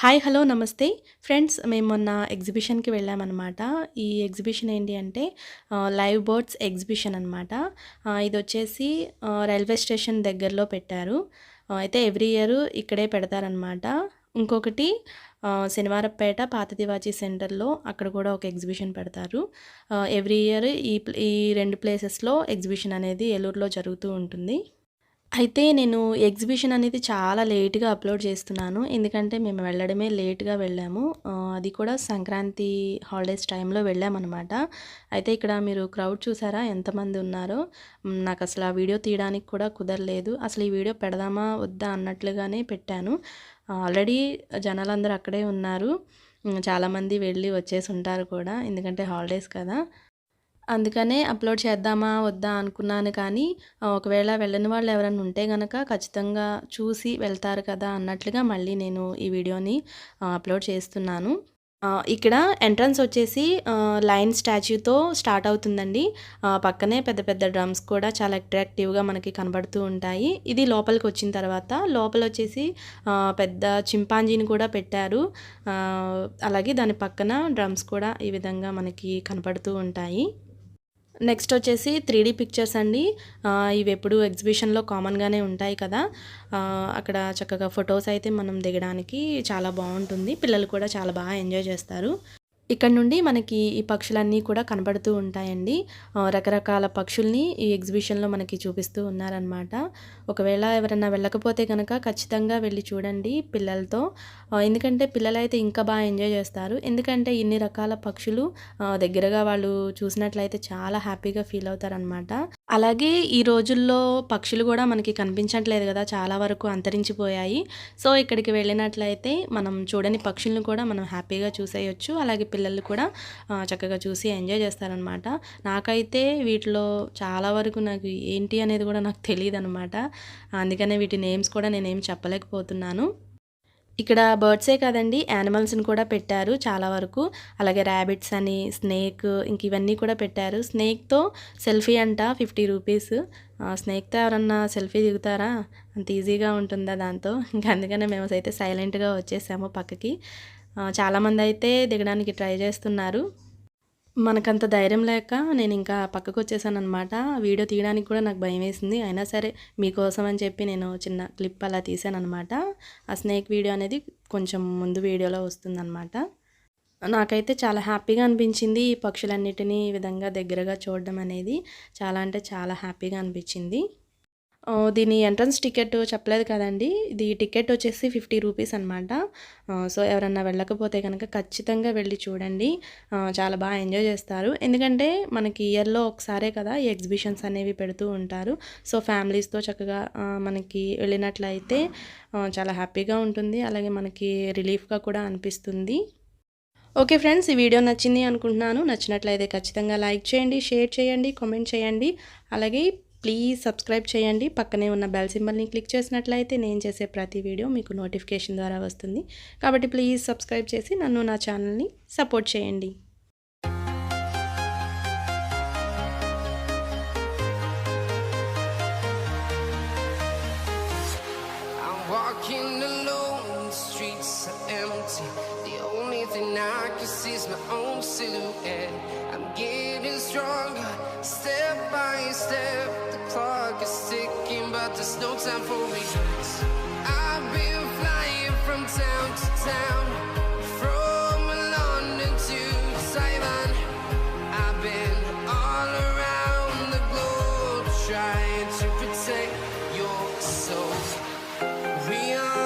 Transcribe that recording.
Hi hello నమస్తే. Friends మేము మొన్న ఎగ్జిబిషన్కి వెళ్ళామన్నమాట. ఈ ఎగ్జిబిషన్ ఏంటి అంటే లైవ్ బోర్డ్స్ ఎగ్జిబిషన్ అనమాట ఇది వచ్చేసి రైల్వే స్టేషన్ దగ్గరలో పెట్టారు. అయితే ఎవ్రీ ఇయర్ ఇక్కడే పెడతారనమాట ఇంకొకటి శనివారపేట శనివారపేట పాతదివాచి సెంటర్లో అక్కడ కూడా ఒక ఎగ్జిబిషన్ పెడతారు. ఎవ్రీ ఇయర్ ఈ ఈ రెండు ప్లేసెస్లో ఎగ్జిబిషన్ అనేది ఏలూరులో జరుగుతూ ఉంటుంది. అయితే నేను ఎగ్జిబిషన్ అనేది చాలా లేట్గా అప్లోడ్ చేస్తున్నాను. ఎందుకంటే మేము వెళ్ళడమే లేట్గా వెళ్ళాము. అది కూడా సంక్రాంతి హాలిడేస్ టైంలో వెళ్ళామన్నమాట. అయితే ఇక్కడ మీరు క్రౌడ్ చూసారా? ఎంతమంది ఉన్నారో? నాకు అసలు ఆ వీడియో తీయడానికి కూడా కుదరలేదు. అసలు ఈ వీడియో పెడదామా? వద్దా? అన్నట్లుగానే పెట్టాను. ఆల్రెడీ జనాలందరూ అక్కడే ఉన్నారు. చాలామంది వెళ్ళి వచ్చేసి ఉంటారు కూడా. ఎందుకంటే హాలిడేస్ కదా. అందుకనే అప్లోడ్ చేద్దామా వద్దా అనుకున్నాను కానీ ఒకవేళ వెళ్ళని వాళ్ళు ఎవరైనా ఉంటే గనక ఖచ్చితంగా చూసి వెళ్తారు కదా అన్నట్లుగా మళ్ళీ నేను ఈ వీడియోని అప్లోడ్ చేస్తున్నాను. ఇక్కడ ఎంట్రన్స్ వచ్చేసి లైన్ స్టాచ్యూతో స్టార్ట్ అవుతుందండి. పక్కనే పెద్ద పెద్ద డ్రమ్స్ కూడా చాలా అట్రాక్టివ్గా మనకి కనబడుతూ ఉంటాయి. ఇది లోపలికి వచ్చిన తర్వాత లోపల వచ్చేసి పెద్ద చింపాంజీని కూడా పెట్టారు. అలాగే దాని పక్కన డ్రమ్స్ కూడా ఈ విధంగా మనకి కనపడుతూ ఉంటాయి. నెక్స్ట్ వచ్చేసి త్రీ పిక్చర్స్ అండి. ఇవి ఎప్పుడు ఎగ్జిబిషన్లో కామన్గానే ఉంటాయి కదా. అక్కడ చక్కగా ఫొటోస్ అయితే మనం దిగడానికి చాలా బాగుంటుంది. పిల్లలు కూడా చాలా బాగా ఎంజాయ్ చేస్తారు. ఇక్కడ నుండి మనకి ఈ పక్షులన్నీ కూడా కనబడుతూ ఉంటాయండి. రకరకాల పక్షుల్ని ఈ ఎగ్జిబిషన్లో మనకి చూపిస్తూ ఉన్నారనమాట ఒకవేళ ఎవరైనా వెళ్ళకపోతే కనుక ఖచ్చితంగా వెళ్ళి చూడండి పిల్లలతో. ఎందుకంటే పిల్లలైతే ఇంకా బాగా ఎంజాయ్ చేస్తారు. ఎందుకంటే ఇన్ని రకాల పక్షులు దగ్గరగా వాళ్ళు చూసినట్లయితే చాలా హ్యాపీగా ఫీల్ అవుతారనమాట అలాగే ఈ రోజుల్లో పక్షులు కూడా మనకి కనిపించట్లేదు కదా చాలా వరకు అంతరించిపోయాయి. సో ఇక్కడికి వెళ్ళినట్లయితే మనం చూడని పక్షులను కూడా మనం హ్యాపీగా చూసేయొచ్చు. అలాగే పిల్లలు కూడా చక్కగా చూసి ఎంజాయ్ చేస్తారనమాట. నాకైతే వీటిలో చాలా వరకు నాకు ఏంటి అనేది కూడా నాకు తెలియదు అనమాట అందుకనే వీటి నేమ్స్ కూడా నేనేం చెప్పలేకపోతున్నాను. ఇక్కడ బర్డ్సే కాదండి యానిమల్స్ని కూడా పెట్టారు చాలా వరకు. అలాగే ర్యాబిట్స్ అని స్నేక్ ఇంక ఇవన్నీ కూడా పెట్టారు. స్నేక్తో సెల్ఫీ అంట ఫిఫ్టీ రూపీస్. స్నేక్తో ఎవరన్నా సెల్ఫీ దిగుతారా? అంత ఈజీగా ఉంటుందా దాంతో? ఇంకా అందుకనే మేము అయితే సైలెంట్గా వచ్చేసాము పక్కకి. చాలామంది అయితే దిగడానికి ట్రై చేస్తున్నారు. మనకంత ధైర్యం లేక నేను ఇంకా పక్కకు వచ్చేసాను అనమాట వీడియో తీయడానికి కూడా నాకు భయం వేసింది. అయినా సరే మీకోసం అని చెప్పి నేను చిన్న క్లిప్ అలా తీసాను అనమాట ఆ స్నేక్ వీడియో అనేది కొంచెం ముందు వీడియోలో వస్తుందన్నమాట. నాకైతే చాలా హ్యాపీగా అనిపించింది ఈ పక్షులన్నిటినీ ఈ విధంగా దగ్గరగా చూడడం అనేది. చాలా అంటే చాలా హ్యాపీగా అనిపించింది. దీని ఎంట్రన్స్ టికెట్ చెప్పలేదు కదండి. ఇది టికెట్ వచ్చేసి ఫిఫ్టీ రూపీస్ అనమాట సో ఎవరన్నా వెళ్ళకపోతే కనుక ఖచ్చితంగా వెళ్ళి చూడండి. చాలా బాగా ఎంజాయ్ చేస్తారు. ఎందుకంటే మనకి ఇయర్లో ఒకసారే కదా ఈ ఎగ్జిబిషన్స్ అనేవి పెడుతూ ఉంటారు. సో ఫ్యామిలీస్తో చక్కగా మనకి వెళ్ళినట్లయితే చాలా హ్యాపీగా ఉంటుంది. అలాగే మనకి రిలీఫ్గా కూడా అనిపిస్తుంది. ఓకే ఫ్రెండ్స్ ఈ వీడియో నచ్చింది అనుకుంటున్నాను. నచ్చినట్లయితే ఖచ్చితంగా లైక్ చేయండి షేర్ చేయండి కామెంట్ చేయండి. అలాగే ప్లీజ్ సబ్స్క్రైబ్ చేయండి పక్కనే ఉన్న బెల్ సింబల్ని క్లిక్ చేసినట్లయితే నేను చేసే ప్రతి వీడియో మీకు నోటిఫికేషన్ ద్వారా వస్తుంది కాబట్టి ప్లీజ్ సబ్స్క్రైబ్ చేసి నన్ను నా ఛానల్ని సపోర్ట్ చేయండి walking alone, the streets are empty. The only thing I can see is my own silhouette. Time for regrets. I've been flying from town to town, from London to Taiwan. I've been all around the globe trying to protect your soul. We are